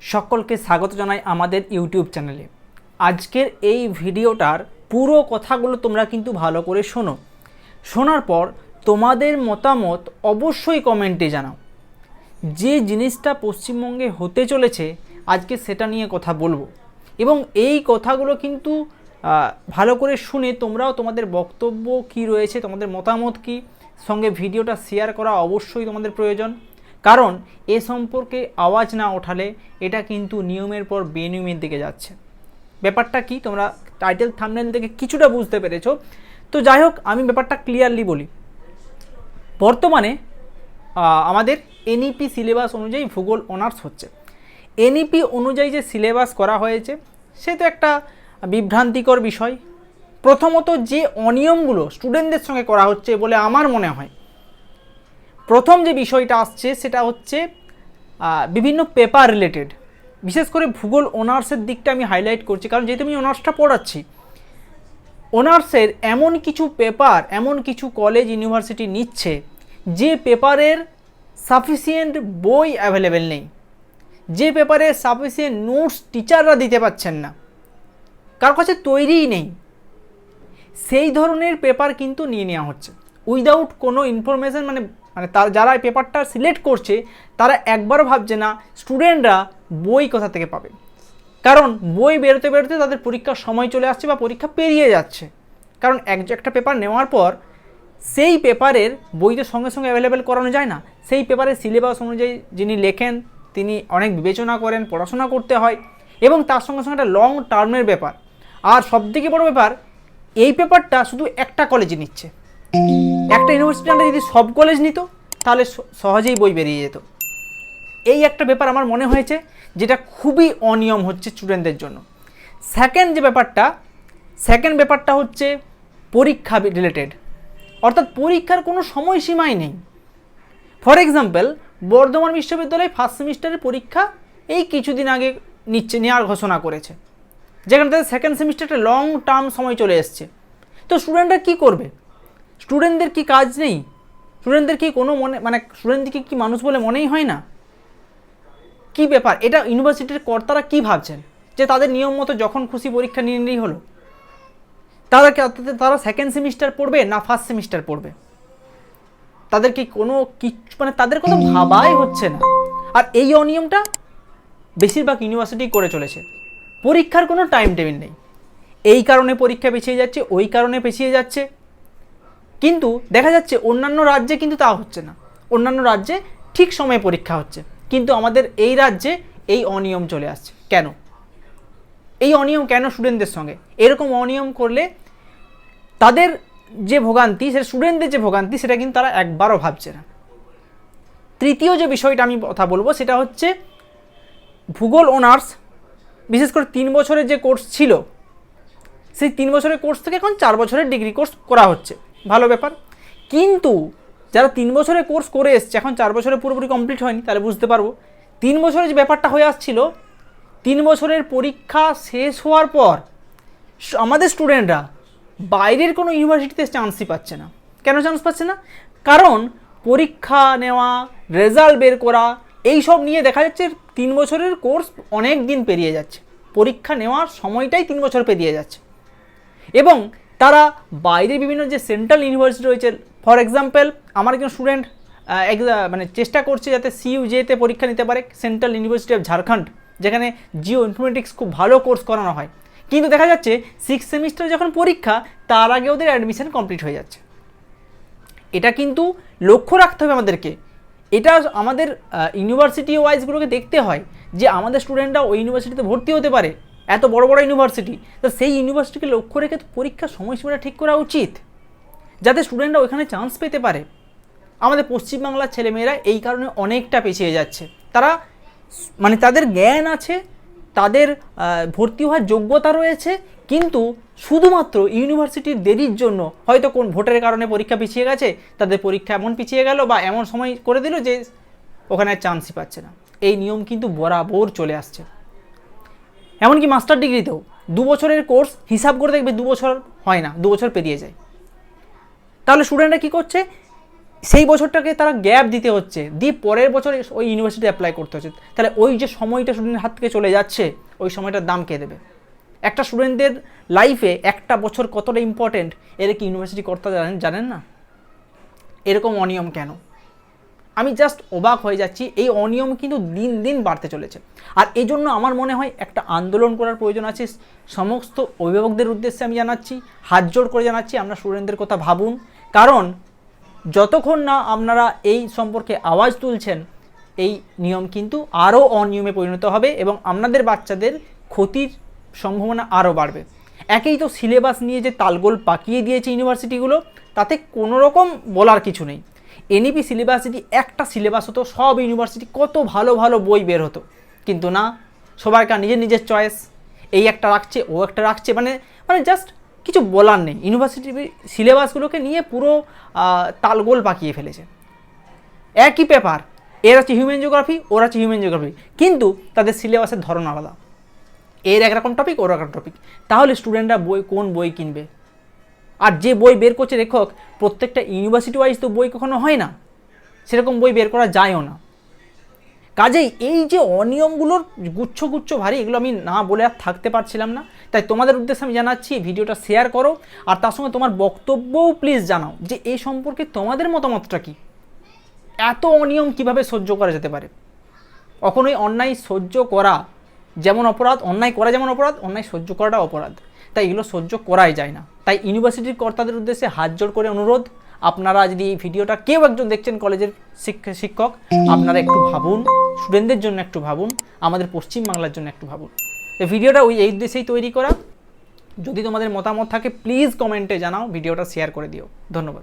সকলকে স্বাগত জানাই আমাদের ইউটিউব চ্যানেলে। আজকের এই ভিডিওটার পুরো কথাগুলো তোমরা কিন্তু ভালো করে শোনো। শোনার পর তোমাদের মতামত অবশ্যই কমেন্টে জানাও। যে জিনিসটা পশ্চিমবঙ্গে হতে চলেছে, আজকে সেটা নিয়ে কথা বলব। এবং এই কথাগুলো কিন্তু ভালো করে শুনে তোমরাও তোমাদের বক্তব্য কি রয়েছে, তোমাদের মতামত কি, সঙ্গে ভিডিওটা শেয়ার করা অবশ্যই তোমাদের প্রয়োজন। কারণ এ সম্পর্কে আওয়াজ না ওঠালে এটা কিন্তু নিয়মের পর বেনিয়মের দিকে যাচ্ছে। ব্যাপারটা কি? তোমরা টাইটেল থামনেল থেকে কিছুটা বুঝতে পেরেছ। তো যাই হোক, আমি ব্যাপারটা ক্লিয়ারলি বলি। বর্তমানে আমাদের এনইপি সিলেবাস অনুযায়ী ভূগোল অনার্স হচ্ছে। এনইপি অনুযায়ী যে সিলেবাস করা হয়েছে, সে তো একটা বিভ্রান্তিকর বিষয়। প্রথমত যে অনিয়মগুলো স্টুডেন্টদের সঙ্গে করা হচ্ছে বলে আমার মনে হয় প্রথম যে বিষয়টা আসছে, সেটা হচ্ছে বিভিন্ন পেপার রিলেটেড বিশেষ করে ভূগোল অনার্সের দিকটা আমি হাইলাইট করছি, কারণ যেহেতু আমি অনার্সটা পড়াচ্ছি অনার্সের এমন কিছু পেপার এমন কিছু কলেজ ইউনিভার্সিটি নিচ্ছে, যে পেপারের সাফিসিয়েন্ট বই অ্যাভেলেবেল নেই। যে পেপারে সাফিসিয়েন্ট নোটস টিচাররা দিতে পারছেন না। কার কাছে তৈরিই নেই। সেই ধরনের পেপার কিন্তু নিয়ে নেওয়া হচ্ছে। উইদাউট কোনো ইনফরমেশন মানে মানে তার যারা এই পেপারটা সিলেক্ট করছে, তারা একবারও ভাবছে না স্টুডেন্টরা বই কোথা থেকে পাবে। কারণ বই বেরোতে বেরোতে তাদের পরীক্ষার সময় চলে আসছে বা পরীক্ষা পেরিয়ে যাচ্ছে। কারণ এক একটা পেপার নেওয়ার পর, সেই পেপারের বই তো সঙ্গে সঙ্গে অ্যাভেলেবেল করানো যায় না। সেই পেপারের সিলেবাস অনুযায়ী যিনি লেখেন, তিনি অনেক বিবেচনা করেন, পড়াশোনা করতে হয় এবং তার সঙ্গে সঙ্গে একটা লং টার্মের ব্যাপার। আর সবথেকে বড় ব্যাপার, এই পেপারটা শুধু একটা কলেজে নিচ্ছে। একটা ইউনিভার্সিটি আন্ডারে যদি সব কলেজ নিত, তাহলে সহজেই বই বেরিয়ে যেত। এই একটা ব্যাপার আমার মনে হয়েছে, যেটা খুবই অনিয়ম হচ্ছে স্টুডেন্টদের জন্য। সেকেন্ড যে ব্যাপারটা সেকেন্ড ব্যাপারটা হচ্ছে পরীক্ষা রিলেটেড অর্থাৎ পরীক্ষার কোনো সময়সীমাই নেই। ফর এক্সাম্পল বর্ধমান বিশ্ববিদ্যালয় ফার্স্ট সেমিস্টারের পরীক্ষা এই কিছুদিন আগে নিচ্ছে, নেওয়ার ঘোষণা করেছে। যেখানে তাদের সেকেন্ড সেমিস্টারটা লং টার্ম সময় চলে এসছে। তো স্টুডেন্টরা কী করবে? স্টুডেন্টদের কি কাজ নেই? স্টুডেন্টদের কি কোনো মনে মানে স্টুডেন্টদেরকে কি মানুষ বলে মনেই হয় না? কি ব্যাপার? এটা ইউনিভার্সিটির কর্তারা কি ভাবছেন? যে তাদের নিয়ম মতো যখন খুশি পরীক্ষা নিয়ে নিলেই হলো। তারা তারা সেকেন্ড সেমিস্টার পড়বে না ফার্স্ট সেমিস্টার পড়বে? তাদের কি কোনো কিছু মানে তাদের কোনো ভাবাই হচ্ছে না। আর এই অনিয়মটা বেশিরভাগ ইউনিভার্সিটি করে চলেছে। পরীক্ষার কোনো টাইম টেবিল নেই। এই কারণে পরীক্ষা পিছিয়ে যাচ্ছে, ওই কারণে পিছিয়ে যাচ্ছে। কিন্তু দেখা যাচ্ছে অন্যান্য রাজ্যে কিন্তু তা হচ্ছে না। অন্যান্য রাজ্যে ঠিক সময়ে পরীক্ষা হচ্ছে। কিন্তু আমাদের এই রাজ্যে এই অনিয়ম চলে আসছে। কেন? এই অনিয়ম কেন স্টুডেন্টদের সঙ্গে? এরকম অনিয়ম করলে তাদের যে ভোগান্তি সেটা স্টুডেন্টদের যে ভোগান্তি, সেটা কিন্তু তারা একবারও ভাবছে না। তৃতীয় যে বিষয়টা আমি কথা বলব, সেটা হচ্ছে ভূগোল অনার্স বিশেষ করে তিন বছরের যে কোর্স ছিল, সেই তিন বছরের কোর্স থেকে এখন চার বছরের ডিগ্রি কোর্স করা হচ্ছে। ভালো ব্যাপার। কিন্তু যারা তিন বছরের কোর্স করে এসছে, এখন চার বছরে পুরোপুরি কমপ্লিট হয়নি, তাহলে বুঝতে পারব। তিন বছরের যে ব্যাপারটা হয়ে আসছিল, তিন বছরের পরীক্ষা শেষ হওয়ার পর আমাদের স্টুডেন্টরা বাইরের কোনো ইউনিভার্সিটিতে চান্সই পাচ্ছে না। কেন চান্স পাচ্ছে না? কারণ পরীক্ষা নেওয়া রেজাল্ট বের করা এই সব নিয়ে দেখা যাচ্ছে তিন বছরের কোর্স অনেক দিন পেরিয়ে যাচ্ছে। পরীক্ষা নেওয়ার সময়টাই তিন বছর পেরিয়ে যাচ্ছে। এবং তারা বাইরে বিভিন্ন যে সেন্ট্রাল ইউনিভার্সিটি রয়েছে, ফর এক্সাম্পল, আমার একজন স্টুডেন্ট মানে চেষ্টা করছে যাতে সিইউজেতে পরীক্ষা নিতে পারে, সেন্ট্রাল ইউনিভার্সিটি অফ ঝাড়খণ্ড, যেখানে জিও ইনফরমেটিক্স খুব ভালো কোর্স করানো হয়। কিন্তু দেখা যাচ্ছে সিক্স সেমিস্টার যখন পরীক্ষা, তার আগে ওদের অ্যাডমিশন কমপ্লিট হয়ে যাচ্ছে। এটা কিন্তু লক্ষ্য রাখতে হবে আমাদেরকে। এটা আমাদের ইউনিভার্সিটি ওয়াইজগুলোকে দেখতে হয় যে আমাদের স্টুডেন্টরা ওই ইউনিভার্সিটিতে ভর্তি হতে পারে। এত বড় বড় ইউনিভার্সিটি তো সেই ইউনিভার্সিটিকে লক্ষ্য রেখে তো পরীক্ষার সময়সীমাটা ঠিক করা উচিত, যাতে স্টুডেন্টরা ওইখানে চান্স পেতে পারে। আমাদের পশ্চিমবাংলার ছেলেমেয়েরা এই কারণে অনেকটা পিছিয়ে যাচ্ছে। তারা মানে তাদের জ্ঞান আছে, তাদের ভর্তি হওয়ার যোগ্যতা রয়েছে, কিন্তু শুধুমাত্র ইউনিভার্সিটির দেরির জন্য হয়তো কোন ভোটের কারণে পরীক্ষা পিছিয়ে গেছে, তাদের পরীক্ষা এমন পিছিয়ে গেল বা এমন সময় করে দিল যে ওখানে চান্সই পাচ্ছে না। এই নিয়ম কিন্তু বরাবর চলে আসছে। এমনকি মাস্টার ডিগ্রিতেও দু বছরের কোর্স হিসাব করে দেখবে দু বছর হয় না, দু বছর পেরিয়ে যায়। তাহলে স্টুডেন্টরা কী করছে? সেই বছরটাকে তারা গ্যাপ দিতে হচ্ছে, দিয়ে পরের বছর ওই ইউনিভার্সিটি অ্যাপ্লাই করতে হচ্ছে। তাহলে ওই যে সময়টা স্টুডেন্টের হাত থেকে চলে যাচ্ছে, ওই সময়টার দাম কে দেবে? একটা স্টুডেন্টদের লাইফে একটা বছর কতটা ইম্পর্টেন্ট এর কি ইউনিভার্সিটি কর্তা জানেন জানেন না? এরকম অনিয়ম কেন? আমি জাস্ট অবাক হয়ে যাচ্ছি, এই অনিয়ম কিন্তু দিন দিন বাড়তে চলেছে। আর এই জন্য আমার মনে হয় একটা আন্দোলন করার প্রয়োজন আছে। সমস্ত অভিভাবকদের উদ্দেশ্যে আমি জানাচ্ছি, হাত জোড় করে জানাচ্ছি, আমরা স্টুডেন্টদের কথা ভাবুন। কারণ যতক্ষণ না আপনারা এই সম্পর্কে আওয়াজ তুলছেন, এই নিয়ম কিন্তু আরও অনিয়মে পরিণত হবে এবং আপনাদের বাচ্চাদের ক্ষতির সম্ভাবনা আরও বাড়বে। একেই তো সিলেবাস নিয়ে যে তালগোল পাকিয়ে দিয়েছে ইউনিভার্সিটিগুলো, তাতে কোনো রকম বলার কিছু নেই। এনইপি সিলেবাস যদি একটা সিলেবাস হতো, সব ইউনিভার্সিটি কত ভালো ভালো বই বের হতো। কিন্তু না সবাইকার নিজের নিজের চয়েস এই একটা রাখছে, ও একটা রাখছে মানে মানে জাস্ট কিছু বলার নেই। ইউনিভার্সিটির সিলেবাসগুলোকে নিয়ে পুরো তালগোল পাকিয়ে ফেলেছে। একই পেপার এর আছে হিউম্যান জিওগ্রাফি ওর আছে হিউম্যান জিওগ্রাফি কিন্তু তাদের সিলেবাসের ধরন আলাদা। এর একরকম টপিক ওর একরকম টপিক তাহলে স্টুডেন্টরা বই, কোন বই কিনবে? আর যে বই বের করছে লেখক, প্রত্যেকটা ইউনিভার্সিটি ওয়াইজ তো বই কখনো হয় না। সেরকম বই বের করা যায়ও না। কাজেই এই যে অনিয়মগুলোর গুচ্ছ গুচ্ছ ভারী, এগুলো আমি না বলে আর থাকতে পারছিলাম না। তাই তোমাদের উদ্দেশ্যে আমি জানাচ্ছি ভিডিওটা শেয়ার করো। আর তার সঙ্গে তোমার বক্তব্যও প্লিজ জানাও যে এই সম্পর্কে তোমাদের মতামতটা কী? এত অনিয়ম কীভাবে সহ্য করা যেতে পারে? কখনোই অন্যায় সহ্য করা যেমন অপরাধ, অন্যায় করা যেমন অপরাধ, অন্যায় সহ্য করাটা অপরাধ। তাই এগুলো সহ্য করাই যায় না। তাই ইউনিভার্সিটির কর্তাদের উদ্দেশ্যে হাত জোর করে অনুরোধ, আপনারা যদি এই ভিডিওটা কেউ একজন দেখছেন কলেজের শিক্ষা, শিক্ষক, আপনারা একটু ভাবুন স্টুডেন্টদের জন্য একটু ভাবুন, আমাদের পশ্চিমবাংলার জন্য একটু ভাবুন। তো ভিডিওটা ওই, এই উদ্দেশ্যেই তৈরি করা। যদি তোমাদের মতামত থাকে প্লিজ কমেন্টে জানাও, ভিডিওটা শেয়ার করে দিও। ধন্যবাদ।